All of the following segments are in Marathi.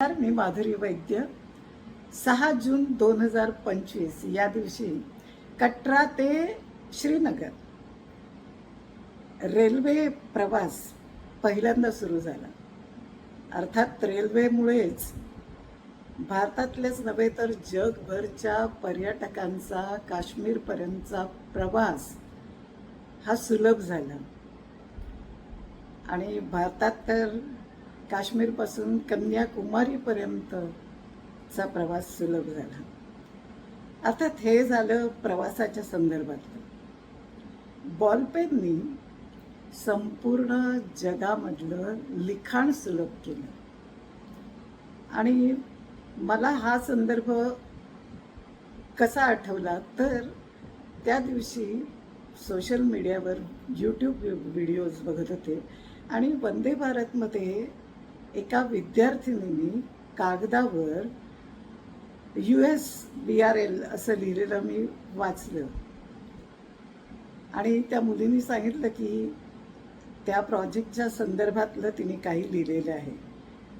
नमस्कार मी माधुरी वैद्य. सहा जून दोन हजार पंचवीस या दिवशी कटरा ते श्रीनगर रेल्वे प्रवास पहिल्यांदा सुरू झाला. अर्थात रेल्वेमुळेच भारतातलेच नव्हे तर जगभरच्या पर्यटकांचा काश्मीरपर्यंतचा प्रवास हा सुलभ झाला. आणि भारतात तर काश्मीरपासून कन्याकुमारीपर्यंतचा प्रवास सुलभ झाला. अर्थात हे झालं प्रवासाच्या संदर्भातलं. बॉलपेननी संपूर्ण जगामधलं लिखाण सुलभ केलं. आणि मला हा संदर्भ कसा आठवला तर त्या दिवशी सोशल मीडियावर यूट्यूब व्हिडिओज बघत होते आणि वंदे भारतमध्ये एका विद्यार्थिनीने कागदावर U S B R L असं लिहिलेलं मी वाचलं. आणि त्या मुलीने सांगितलं की त्या प्रोजेक्टच्या संदर्भातलं तिने काही लिहिलेलं आहे.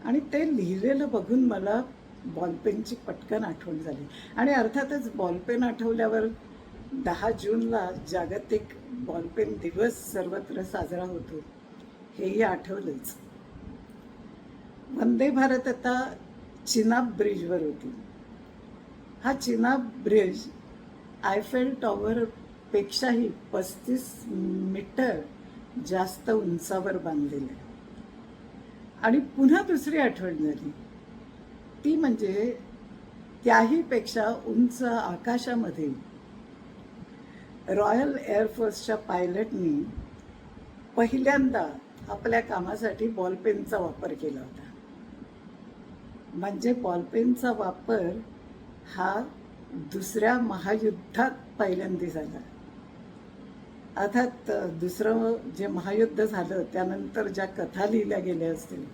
आणि ते लिहिलेलं बघून मला बॉलपेनची पटकन आठवण झाली. आणि अर्थातच बॉलपेन आठवल्यावर दहा जूनला जागतिक बॉलपेन दिवस सर्वत्र साजरा होतो. हेही आठवलंच. वंदे भारत आता चिनाब ब्रिजवर होती. हा चिनाब ब्रिज आयफेल टॉवरपेक्षाही पस्तीस मीटर जास्त उंचावर बांधलेलं आहे. आणि पुन्हा दुसरी आठवण झाली. ती म्हणजे त्याही पेक्षा उंच आकाशामध्ये रॉयल एअरफोर्सच्या पायलटनी पहिल्यांदा आपल्या कामासाठी बॉलपेनचा वापर केला होता. म्हणजे बॉलपेनचा वापर हा दुसऱ्या महायुद्धात पहिल्यांदा झाला. अर्थात दुसरं जे महायुद्ध झालं त्यानंतर ज्या कथा लिहिल्या गेल्या असतील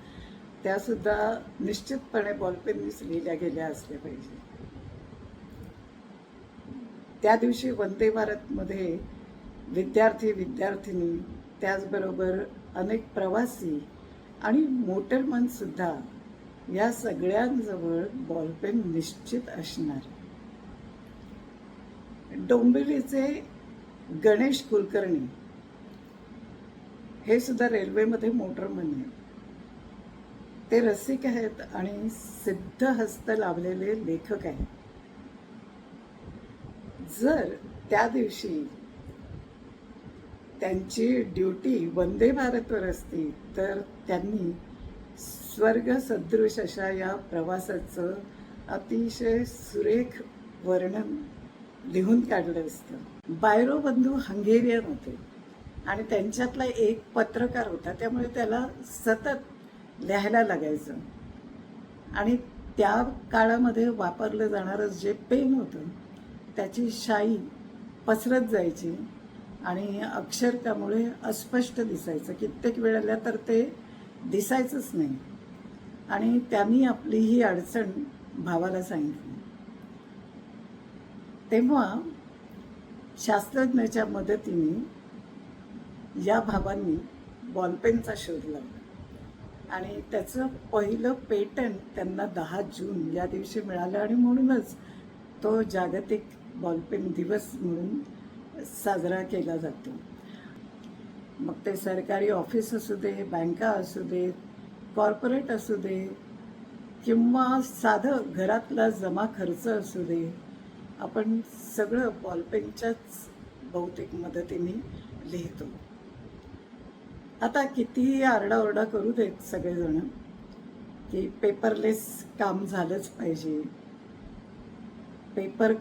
त्यासुद्धा निश्चितपणे बॉलपेननीच लिहिल्या गेल्या असल्या पाहिजे. त्या दिवशी वंदे भारतमध्ये विद्यार्थी विद्यार्थिनी त्याचबरोबर अनेक प्रवासी आणि मोटरमनसुद्धा या सगळ्यांजवळ बॉलपेन निश्चित असणार. डोंबिवलीचे गणेश कुलकर्णी हे सुद्धा रेल्वेमध्ये मोटरमन आहेत. ते रसिक आहेत आणि सिद्धहस्त लावलेले लेखक आहेत. जर त्या दिवशी त्यांची ड्युटी वंदे भारतवर असती तर त्यांनी स्वर्ग सदृश अशा या प्रवासाचं अतिशय सुरेख वर्णन लिहून काढलं असतं. बायरो बंधू हंगेरियन होते आणि त्यांच्यातला एक पत्रकार होता त्यामुळे त्याला सतत लिहायला लागायचं. आणि त्या काळामध्ये वापरलं जाणारं जे पेन होतं त्याची शाई पसरत जायची आणि अक्षर त्यामुळे अस्पष्ट दिसायचं. कित्येक वेळेला तर ते दिसायचंच नाही. आणि त्यांनी आपली ही अडचण भावाला सांगितली. तेव्हा शास्त्रज्ञाच्या मदतीने या भावांनी बॉलपेनचा शोध लावला. आणि त्याचं पहिलं पेटंट त्यांना दहा जून या दिवशी मिळालं आणि म्हणूनच तो जागतिक बॉलपेन दिवस म्हणून साजरा केला जातो. मग ते सरकारी ऑफिस असू दे बँका असू दे कॉर्पोरेट असू दे किंवा साधं घरातला जमा खर्च असू दे आपण सगळं बॉलपेनच्याच बहुतेक मदतीने लिहितो. आता कितीही आरडाओरडा करू देत सगळेजण की पेपरलेस काम झालंच पाहिजे. पेपर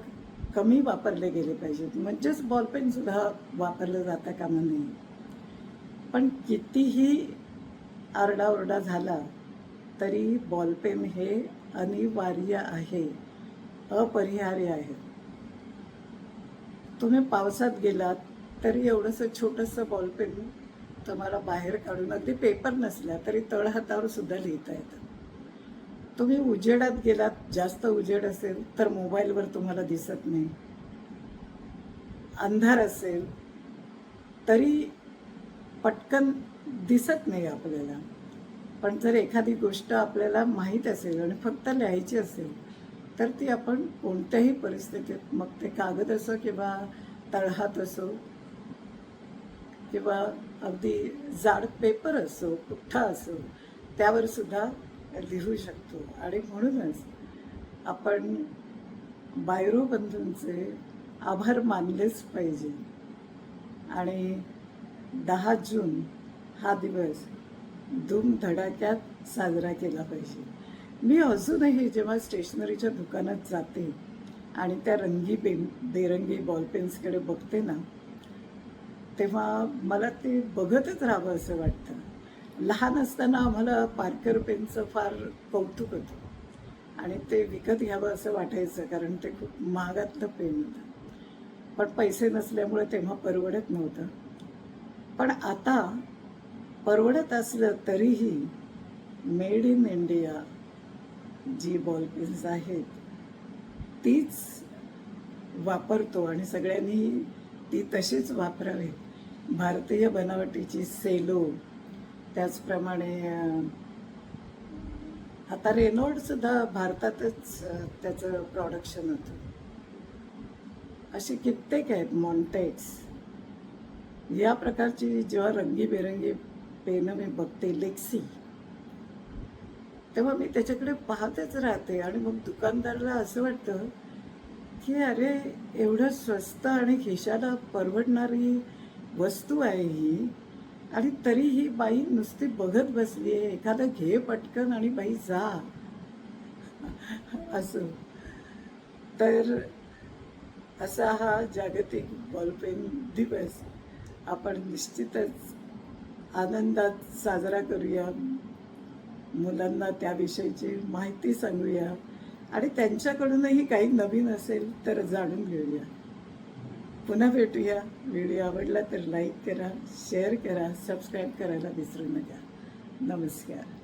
कमी वापरले गेले पाहिजेत. म्हणजेच बॉलपेनसुद्धा वापरलं जाता कामा नये पण कितीही आरडाओरडा झाला तरी बॉलपेन हे अनिवार्य आहे अपरिहार्य आहे. तुम्ही पावसात गेलात तरी एवढंसं छोटंसं बॉलपेन तुम्हाला बाहेर काढून अगदी पेपर नसल्या तरी तळहातावर सुद्धा लिहिता येतं. तुम्ही उजेडात गेलात जास्त उजेड असेल तर मोबाईलवर तुम्हाला दिसत नाही. अंधार असेल तरी पटकन दिसत नाही आपल्याला. पण जर एखादी गोष्ट आपल्याला माहीत असेल आणि फक्त लिहायची असेल तर ती आपण कोणत्याही परिस्थितीत मग ते कागद असो किंवा तळहात असो किंवा अगदी जाड पेपर असो पुठ्ठा असो त्यावर सुद्धा लिहू शकतो. आणि म्हणूनच आपण बायरोबंधूंचे आभार मानलेच पाहिजे. आणि दहा जून हा दिवस धूमधडाक्यात साजरा केला पाहिजे. मी अजूनही जेव्हा स्टेशनरीच्या दुकानात जाते आणि त्या रंगी पेन बेरंगी बॉलपेन्सकडे बघते ना तेव्हा मला ते बघतच राहावं असं वाटतं. लहान असताना आम्हाला पार्कर पेनचं फार कौतुक होतं आणि ते विकत घ्यावं असं वाटायचं कारण ते खूप महागातलं पेन होतं. पण पैसे नसल्यामुळे तेव्हा परवडत नव्हतं. पण आता परवडत असलं तरीही मेड इन इंडिया जी बॉलपेन्स आहेत तीच वापरतो आणि सगळ्यांनी ती तशीच वापरावी. भारतीय बनावटीची सेलो त्याचप्रमाणे आता रेनॉल्डसुद्धा भारतातच त्याचं प्रॉडक्शन होतं. अशी कित्येक आहेत मॉन्टेक्स या प्रकारची जेव्हा रंगीबेरंगी पेनं मी बघते लेक्सी तेव्हा मी त्याच्याकडे पाहतच राहते आणि मग दुकानदाराला असं वाटतं की अरे एवढं स्वस्त आणि खिशाला परवडणारी वस्तू आहे ही आणि तरी ही बाई नुसती बघत बसली आहे एखादं घे पटकन आणि बाई जा. असं. तर असा हा जागतिक बॉलपेन दिवस आपण निश्चितच आनंदात साजरा करूया. मुलांना त्याविषयीची माहिती सांगूया. आणि त्यांच्याकडूनही काही नवीन असेल तर जाणून घेऊया. पुन्हा भेटूया. व्हिडिओ आवडला तर लाईक करा शेअर करा सबस्क्राईब करायला विसरू नका. नमस्कार.